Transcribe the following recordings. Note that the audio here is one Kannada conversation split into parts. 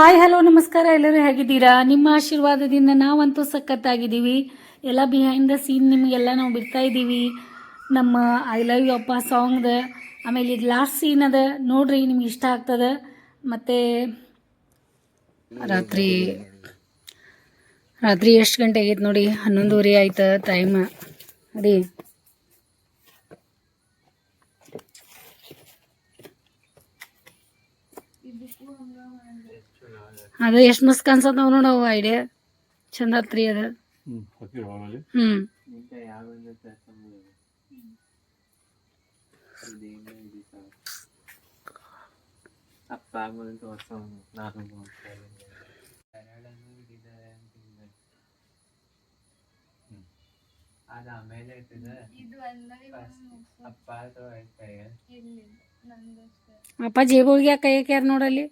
ಹಾಯ್, ಹಲೋ, ನಮಸ್ಕಾರ. ಎಲ್ಲರೂ ಹೇಗಿದ್ದೀರಾ? ನಿಮ್ಮ ಆಶೀರ್ವಾದದಿಂದ ನಾವಂತೂ ಸಖತ್ತಾಗಿದ್ದೀವಿ. ಎಲ್ಲ ಬಿಹೈಂಡ್ ದ ಸೀನ್ ನಿಮಗೆಲ್ಲ ನಾವು ಬಿಡ್ತಾ ಇದ್ದೀವಿ. ನಮ್ಮ ಐ ಲವ್ ಯು ಅಪ್ಪ ಸಾಂಗ್ದ ಆಮೇಲೆ ಇದು ಲಾಸ್ಟ್ ಸೀನ್ ಅದ, ನೋಡ್ರಿ ನಿಮ್ಗೆ ಇಷ್ಟ ಆಗ್ತದೆ. ಮತ್ತು ರಾತ್ರಿ ರಾತ್ರಿ ಎಷ್ಟು ಗಂಟೆ ಆಗೈತೆ ನೋಡಿ? ಹನ್ನೊಂದುವರೆ ಆಯ್ತು ಟೈಮ್ ರೀ ಅದ ಎಷ್ಟು ಮಸ್ತ್ ಕಾಣಿಸತ್ತಾವ ನೋಡವು ಐಡಿಯಾ ಚಂದ ಆತ್ರಿ ಅದ. ಹ್ಮ್ ಅಪ್ಪ ಹೊಸ ನಾನು ಅದ ಆಮೇಲೆ ಇರ್ತದೆ ಅಪ್ಪ ಅಥವಾ ಕೈಗೆ ಅಪ್ಪ ಜೇಬೋಳ್ಗೆ ಯಾಕೆ ಕೈ ಹಾಕ್ಯಾರ ನೋಡಲ್ಲಿ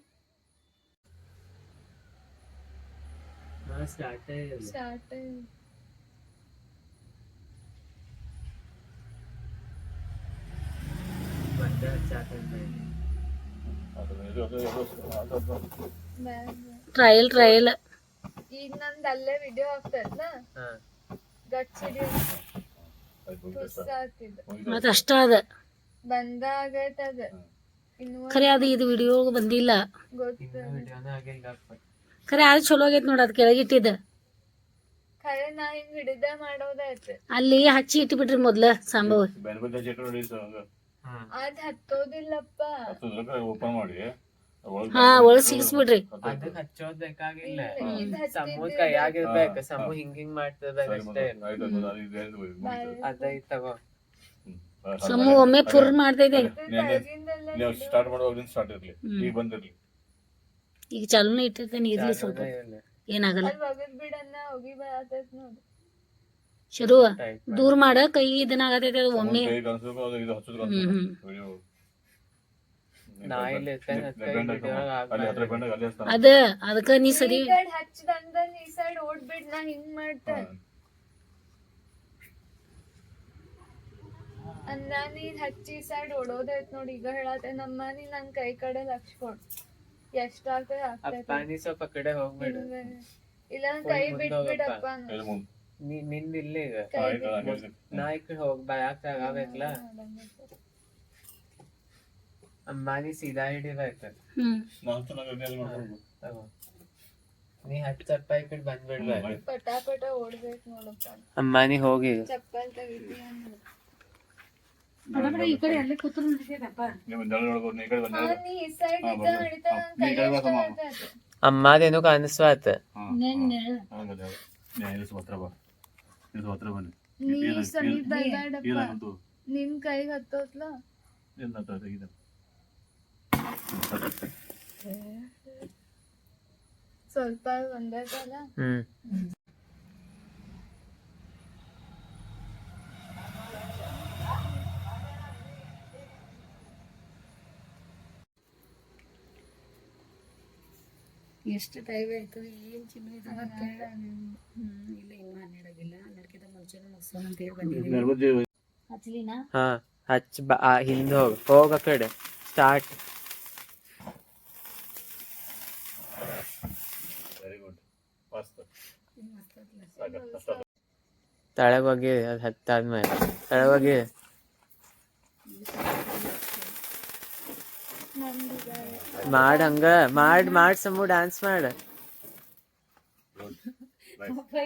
ಸ್ಟಾರ್ಟ್ ಮತ್ತೆ ಸ್ಟಾರ್ಟ್ ಟ್ರಯಲ್ ಟ್ರಯಲ್ ಈಗ ನಂದು ಅಲ್ಲೇ ವಿಡಿಯೋ ಆಗ್ತೈತ್ನ ಮತ್ತೆ ಅಷ್ಟ ಅದ. ಬಂದಾಗೈತೆ ಅದ ಇನ್ನು ಖರೆ ಅದು ಇದು ವಿಡಿಯೋ ಬಂದಿಲ್ಲ. ಖರೆ ಅದು ಚಲೋ ಆಗೈತೆ ನೋಡ ಅದು ಕೆಳಗಿಟ್ಟಿದ್ದ ಖರೆ ನಾ ಹಿಂಗ್ ಹಿಡಿದ ಮಾಡೋದಾಯ್ತು. ಅಲ್ಲಿ ಹಚ್ಚಿ ಇಟ್ಬಿಟ್ರಿ ಮೊದ್ಲ ಸಂಭವ ಅದ್ ಹತ್ತೋದಿಲ್ಲಪ್ಪ. ಓಪನ್ ಮಾಡಿ. ಹಾ ಒಳಗ್ ಸಿಗಿಸ್ಬಿಡ್ರಿ. ಅದಕ್ಕೆ ಹಚ್ಚೋದ್ ಬೇಕಾಗಿಲ್ಲ ಸಮೂಹ ಕೈಯಾಗಿರ್ಬೇಕ. ಸಮೂಹ ಹಿಂಗ್ ಹಿಂಗ್ ಮಾಡ್ತದ ಸರಿ ಅಷ್ಟೇ. ಅದೈತ್ ತಗೋ. ಸಮೂಹ ಒಮ್ಮೆ ಫುರ್ ಮಾಡ್ತೈತೆ ನೀವು ಸ್ಟಾರ್ಟ್ ಮಾಡುವಾಗ ಸ್ಟಾರ್ಟ್ ಇರ್ಲಿ. ಈಗ ಬಂದಿರ್ಲಿ. ಈಗ ಚಾಲೂನೇ ಇಟ್ಟಿರ್ತೇನೆ ಇರ್ಲಿ ಸ್ವಲ್ಪ. ಏನಾಗಲ್ಲ. ಶುರು. ದೂರ ಮಾಡ ಕೈ ಇದನ್ನಾಗತೈತೆ ಅದು ಒಮ್ಮೆ. ಕೈ ಕಾಣಿಸ್ಬೇಕು ಅದು ಇದು ಹಚ್ಚೋದು ಹ್ಮ್, ಹ್ಮ್. ಅದ ಅದಕ್ಕ ನೀ ಸರಿ ಕಡೆ ಈ ಸೈಡ್ ಓಡ್ಬಿಡ್ ನಾ ಹಿಂಗ್ ಮಾಡ್ತೇನೆ ಹಾ. ಅಂದ ನೀನ್ ಹಚ್ಚಿ ಸೈಡ್ ಓಡೋದೈತ್ ನೋಡಿ ಈಗ ಹೇಳತ್ತೆ ನಮ್ಮ ನೀ ನನ್ ಕೈ ಕಡೆ ಲಕ್ಷ ಕೊಡ್ ಎಷ್ಟಾಗ್ತದೆ ನೀ ಸ್ವಲ್ಪ ಕಡೆ ಹೋಗ್ಬೇಡ. ಇಲ್ಲ ಕೈ ಬಿಟ್ ಬಿಟ್ಬಿಡಪ್ಪ. ನಿಂದ ಇಲ್ಲ ಈಗ. ನಾ ಈ ಕಡೆ ಹೋಗ್ ಬಯಾಕ್ ಆಗಬೇಕಲ್ಲ? ಅಮ್ಮ ನೀ ಸೀದಾ ಹ್ಮ್. ನಾ ಹತ್ತು ಚಪ್ಪಾಯಿ ಕಡೆ ಬಂದ್ಬಿಡ್ಬೇಕು ಆಯ್ತು. ಪಟ ಪಟ ಓಡ್ಬೇಕು ನೋಡಪ್ಪ ಹೋಗಿ. ಚಪ್ಪಲ್ ಈ ಕಡೆ ಅಲ್ಲಿ ಕೂತ್ರು ನೀ ಈ ಸೈಡ್ ಇದ್ದ. ಅಮ್ಮದೇನು ಕಾಣಿಸ್ವಾತ ಹಾ, ನೆನ್ನೆ. ನೀ ಸಮೀಪ ನಿನ್ ಕೈಗೆ ಹತ್ತೋತ್ಲ? ಸ್ವಲ್ಪ ಒಂದೇ ಸಲ ಹ್ಮ್. ಎಷ್ಟು ಟೈಮ್ ಆಯ್ತು? ಏನ್ ಚಿನ್ನ ಇಲ್ಲ ಇನ್ನೂ ಹನ್ನೆರಡಾಗಿಲ್ಲ. ಹನ್ನೆರಡಕ್ಕಿಂತ ಮುಂಚೆನೇ ಮುಗಿಸೋಣ ಅಂತ ಹೇಳಿ ಬಂದಿದ್ದೀವಿ. ಹಚ್ಲಿನಾ ಹಾ ಹಚ್ ಬಾ ಆ, ಹಿಂದ್ ಹೋಗ್. ಹೋಗ ಕಡೆ. ಸ್ಟಾರ್ಟ್ ತಳಗ್ ಹೋಗಿ ಅದ್ ಹತ್ತಾದ್ಮೇಲೆ. ತಳಗ್ ಹೋಗಿ ಮಾಡ್ ಹಂಗ, ಮಾಡ್ ಮಾಡ್ ಸಮು ಡಾನ್ಸ್ ಮಾಡ್.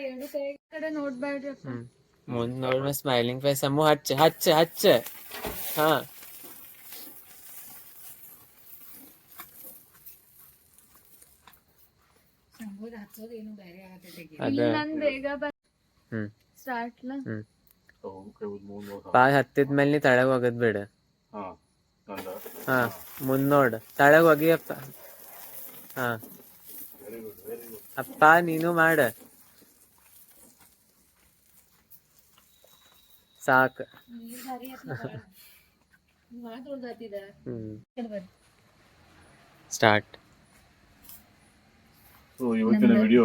ಎರಡು ಕೈ ಕಡೆ ನೋಡ್ಬೇಡ್ರಪ್ಪ ಹ್ಮ್. ಮುಂದ್ ನೋಡ್ ಸ್ಮೈಲಿಂಗ್ ಫೇಸ್ ಸಮು ಹಚ್ಚ ಹಚ್ಚ ಹಚ್ಚ. ಹಾ ಸಂಬೋದ ಹಚ್ಚೋದು ಏನು ಬೇರೆ ಆಗತೈತೆ ಅದ ಇಲ್ಲಿ ನನ್ ಬೇಗ ಹ್ಮ್. ಸ್ಟಾರ್ಟ್ಲ ಹ್ಮ್. ಕೈ ಮೂರು ಮೂರು ಪಾ ಹತ್ತಿದ್ಮೇಲೆ ನೀ ತಳಗ ಹೋಗದ್ ಬಿಡ. ಹಾ ಹಾ ಮುಂದ್ ನೋಡ್. ತಳಗ್ ಹಾ. ಗುಡ್ ವೆರಿ ಗುಡ್ ಅಪ್ಪ ನೀನು ಮಾಡ. ಸಾಕ್. ಹ್ಮ್. ಸ್ಟಾರ್ಟ್ ಸೊ ಇವತ್ತಿನ ವಿಡಿಯೋ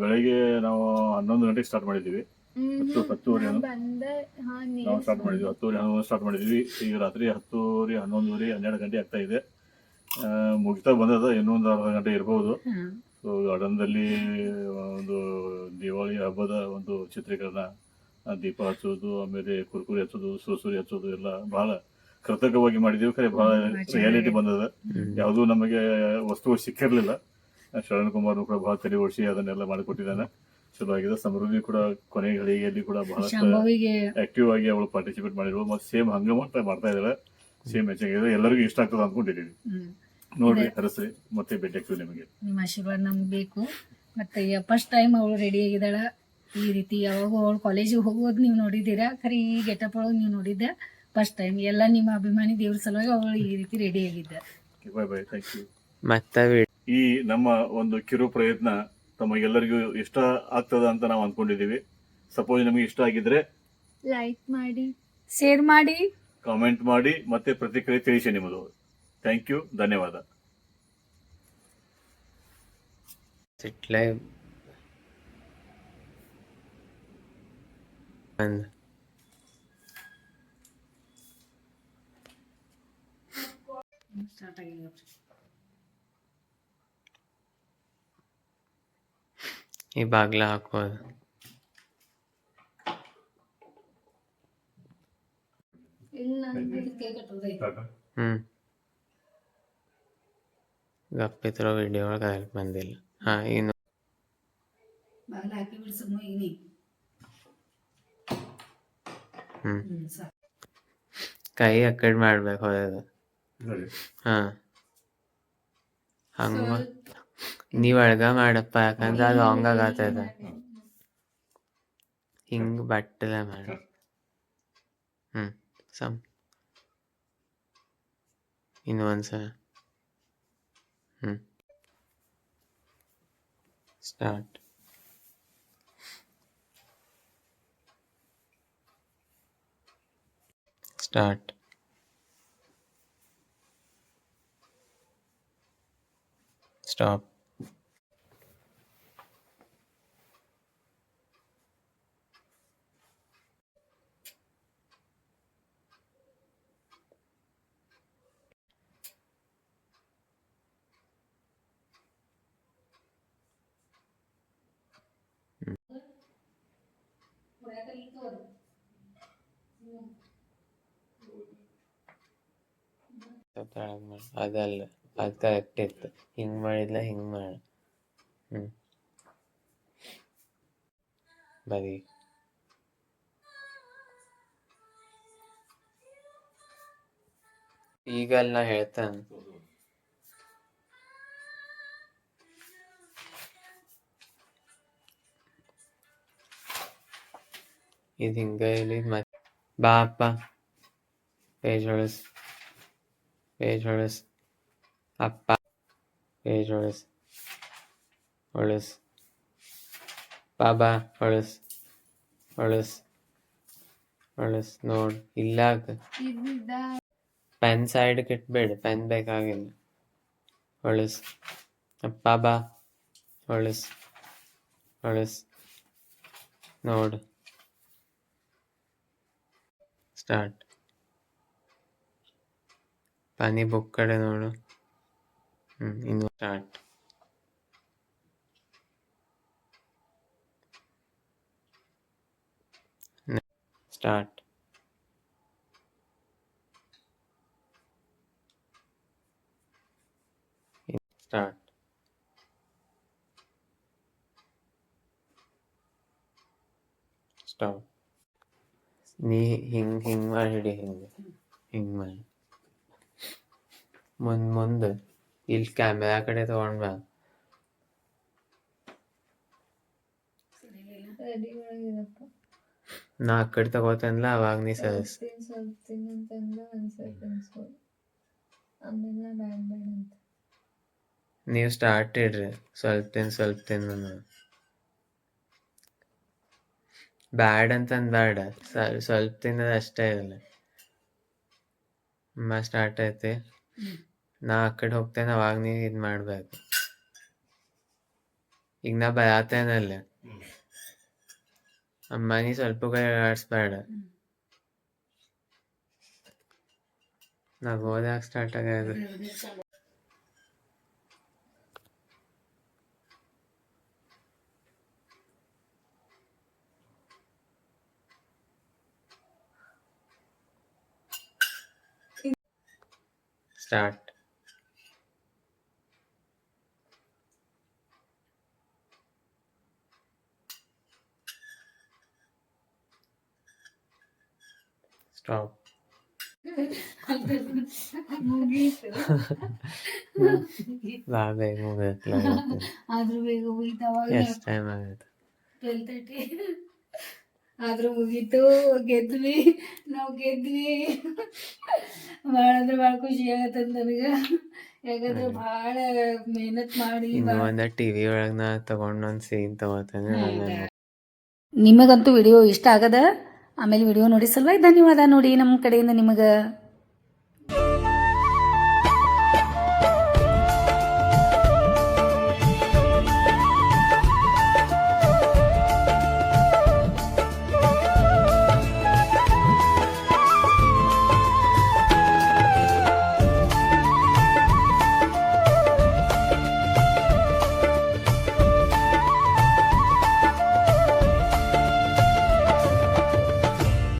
ಬೆಳಗ್ಗೆ ನಾವು ಹನ್ನೊಂದು ಗಂಟೆಗೆ ಸ್ಟಾರ್ಟ್ ಮಾಡಿದ್ದೀವಿ. ಹತ್ತು ಹತ್ತುವರೆ ನಾವು ಸ್ಟಾರ್ಟ್ ಮಾಡಿದ್ವಿ ಹತ್ತುವರೆ ಹನ್ನೊಂದು ಸ್ಟಾರ್ಟ್ ಮಾಡಿದ್ವಿ. ಈಗ ರಾತ್ರಿ ಹತ್ತುವರೆ ಹನ್ನೊಂದುವರೆ ಹನ್ನೆರಡು ಗಂಟೆ ಆಗ್ತಾ ಇದೆ. ಮುಗಿತಾ ಬಂದದ ಇನ್ನೊಂದು ಅರ್ಧ ಗಂಟೆ ಇರಬಹುದು ಸೊ ಗಾರ್ಡನ್ದಲ್ಲಿ ಒಂದು ದೀಪಾವಳಿ ಹಬ್ಬದ ಒಂದು ಚಿತ್ರೀಕರಣ ದೀಪ ಹಚ್ಚೋದು ಆಮೇಲೆ ಕುರ್ಕುರಿ ಹಚ್ಚೋದು ಸುರಸುರಿ ಹಚ್ಚೋದು ಎಲ್ಲ ಬಹಳ ಕೃತಕವಾಗಿ ಮಾಡಿದೀವಿ ಖರೆ ಬಹಳ ರಿಯಾಲಿಟಿ ಬಂದದ. ಯಾವುದೂ ನಮಗೆ ವಸ್ತುಗಳು ಸಿಕ್ಕಿರ್ಲಿಲ್ಲ. ಶರಣ್ ಕುಮಾರ್ ಕೂಡ ಬಹಳ ತಲೆ ಓಡಿಸಿ ಅದನ್ನೆಲ್ಲ ಮಾಡಿಕೊಟ್ಟಿದ್ದಾನೆ. ಚಲೋ ಆಗಿದೆ ಸಮೃದ್ಧಿ ಕೂಡ ಕೊನೆ ಘಳಿಗೆಯಲ್ಲಿ ಕೂಡ ಬಹಳ ಆಕ್ಟಿವ್ ಆಗಿ ಅವಳು ಪಾರ್ಟಿಸಿಪೇಟ್ ಮಾಡಿರುವ ಮತ್ತೆ ಸೇಮ್ ಹಂಗ ಮಾಡ್ತಾ ಮಾಡ್ತಾ ಇದ್ದಾಳೆ ಸೇಮ್ ಹೆಚ್ಚಾಗಿದೆ ಎಲ್ಲರಿಗೂ ಇಷ್ಟ ಆಗ್ತದೆ ಅಂದ್ಕೊಂಡಿದ್ದೀವಿ. ನೋಡ್ರಿ ಹರಸ್ರಿ ಮತ್ತೆ ಭೇಟಿ ಆಗ್ತೀವಿ ನಿಮಗೆ. ನಿಮ್ಮ ಆಶೀರ್ವಾದ ನಮ್ಗೆ ಬೇಕು. ಮತ್ತೆ ಫಸ್ಟ್ ಟೈಮ್ ಅವಳು ರೆಡಿ ಆಗಿದ್ದಾಳ. ಈ ರೀತಿ ಯಾವಾಗ ಅವಳು ಕಾಲೇಜಿಗೆ ಹೋಗುವಾಗ ನೀವು ನೋಡಿದ್ದೀರಾ? ಖರೆ ಈ ಗೆಟಪ್ ಒಳಗೆ ನೀವು ನೋಡಿದ್ದೆ ಫಸ್ಟ್ ಟೈಮ್ ಎಲ್ಲ ನಿಮ್ಮ ಅಭಿಮಾನಿ ದೇವ್ರ ಸಲುವಾಗಿ ಅವಳು ಈ ರೀತಿ ರೆಡಿ ಆಗಿದ್ದ. ಬಾಯ್ ಬಾಯ್ ಥ್ಯಾಂಕ್ ಯು ಮತ್ತೆ ಈ ನಮ್ಮ ಒಂದು ಕಿರು ಪ್ರಯತ್ನ ತಮಗೆಲ್ಲರಿಗೂ ಇಷ್ಟ ಆಗ್ತದ ಅಂತ ನಾವು ಅನ್ಕೊಂಡಿದೀವಿ. ಸಪೋಸ್ ನಿಮಗೆ ಇಷ್ಟ ಆಗಿದ್ರೆ ಲೈಕ್ ಮಾಡಿ ಶೇರ್ ಮಾಡಿ. ಕಾಮೆಂಟ್ ಮಾಡಿ ಮತ್ತೆ ಪ್ರತಿಕ್ರಿಯೆ ತಿಳಿಸಿ ನಿಮ್ಮದು. ಥ್ಯಾಂಕ್ ಯು ಧನ್ಯವಾದ. ಇಟ್ಲೆ ಲೈವ್ ಸ್ಟಾರ್ಟ್ ಆಗಿಲ್ಲ ಈ ಬಾಗ್ಲ ಹಾಕೋದು. ಇಲ್ಲ ಹ್ಮ್. ಗಪ್ಪಿತ್ರೋ ವಿಡಿಯೋ ಒಳಗೆ ಅದಕ್ಕೆ ಬಂದಿಲ್ಲ. ಹಾ ಇನ್ನು. ಬಾಗ್ಲ ಹಾಕಿ ಹ್ಮ್. ಕೈ ಅಕ್ಕಡ್ ಕಡೆ ಮಾಡ್ಬೇಕು ಹೋದ ಹಾ. ಹಂಗ ನೀವ್ ಅಳ್ಗ ಮಾಡಪ್ಪ, ಯಾಕಂದ್ರೆ ಅದು ಹಂಗ ಆಗತ್ತದ. ಹಿಂಗ್ ಬಟ್ಟಲೆ ಮಾಡ. ಹ್ಮ್, ಸಮ್. ಇನ್ನು ಒಂದ್ಸಲ. ಹ್ಮ್. ಸ್ಟಾರ್ಟ್. ಸ್ಟಾರ್ಟ್. ಸ್ಟಾಪ್ ಕೆಳಗ್ ಮಾಡು. ಅದಲ್ಲ ಅದು ಕರೆಕ್ಟ್ ಇತ್ತು ಹಿಂಗ್ ಮಾಡಿದ್ಲ ಹಿಂಗ್ ಮಾಡ ಹ್ಮ್ ಬರೀ ಈಗ ಅಲ್ಲಿ ನಾ ಹೇಳ್ತಾನ ಇದು ಹಿಂಗ ಇಲ್ಲಿ ಮತ್ ಬಾ ಅಪ್ಪ ಪೇಜ್ ಹೊಳಸ್ ಪೇಜ್ ಹೊಳಸ್ അപ്പ Ellos. Oles. Baba. Oles. Oles. Oles. No. Illag. Pen side kit bed. Pen back again. Oles. Baba. Oles. Oles. Node. Start. പനി ബുക്കടെ നോളൂ ಕಡೆ ನೋಡು ಹ್ಮ್ ಇನ್ನು ಸ್ಟಾರ್ಟ್ ಸ್ಟಾರ್ಟ್ ಸ್ಟಾರ್ಟ್ ಸ್ಟಾಪ್ ನೀ ಹಿಂಗ್ ಹಿಂಗ್ ಮಾಡಿ ಹಿಡಿ ಹಿಂಗೆ ಹಿಂಗ್ ಮಾಡಿ ಮುಂದ್ ಮುಂದೆ ಇಲ್ಲಿ ಕ್ಯಾಮೆರಾ ಕಡೆ ತಗೊಂಡ್ ಬಾ ನಾ ಆ ಕಡೆ ತಗೋತೇನಲ್ಲ ಅವಾಗ ನೀ ಸರ್ಸ್ ನೀವು ಸ್ಟಾರ್ಟ್ ಇಡ್ರಿ ಸ್ವಲ್ಪ ತಿನ್ ಸ್ವಲ್ಪ ತಿನ್ ಬ್ಯಾಡ್ ಅಂತಂದ್ ಬ್ಯಾಡ ಸ್ವಲ್- ಸ್ವಲ್ಪ ತಿನ್ನೋದು ಅಷ್ಟೇ ಇರಲಿ ಸ್ಟಾರ್ಟ್ ಐತಿ. ನಾ ಆ ಕಡೆ ಹೋಗ್ತೇನೆ ಅವಾಗ ನೀ ಇದು ಮಾಡಬೇಕು ಈಗ ನಾ ಬರಾತೇನಲ್ಲ ಅಮ್ಮ ನೀ ಸ್ವಲ್ಪ ಕಡೆ ಆಡಿಸ್ಬೇಡ నాకు హోదాక స్టార్ట్ కాదు స్టార్ట్ ಸ್ಟಾಪ್ ಆದ್ರೂ ಬೇಗ ಮುಗೀತು ಅವಾಗ ಎಷ್ಟು ಟೈಮ್ ಆಗೈತೆ ಟ್ವೆಲ್ ತರ್ಟಿ ಆದ್ರೂ ಮುಗೀತು ಗೆದ್ವಿ ನಾವು ಗೆದ್ವಿ. ಭಾಳ ಅಂದ್ರೆ ಭಾಳ ಖುಷಿ ಆಗತ್ತ ನನಗೆ. ಯಾಕಂದ್ರೆ ಭಾಳ ಮೆಹನತ್ ಮಾಡಿ ಒಂದ ಟಿವಿ ಒಳಗೆ ನಾ ತಗೊಂಡ್ ಒಂದ್ ಸೀನ್ ತಗೋತೇನೆ. ನಿಮಗಂತೂ ವಿಡಿಯೋ ಇಷ್ಟ ಆಗದ? ಆಮೇಲೆ ವಿಡಿಯೋ ನೋಡಿ ಸಲುವಾಗಿ ಧನ್ಯವಾದ ನೋಡಿ ನಮ್ಮ ಕಡೆಯಿಂದ ನಿಮಗೆ.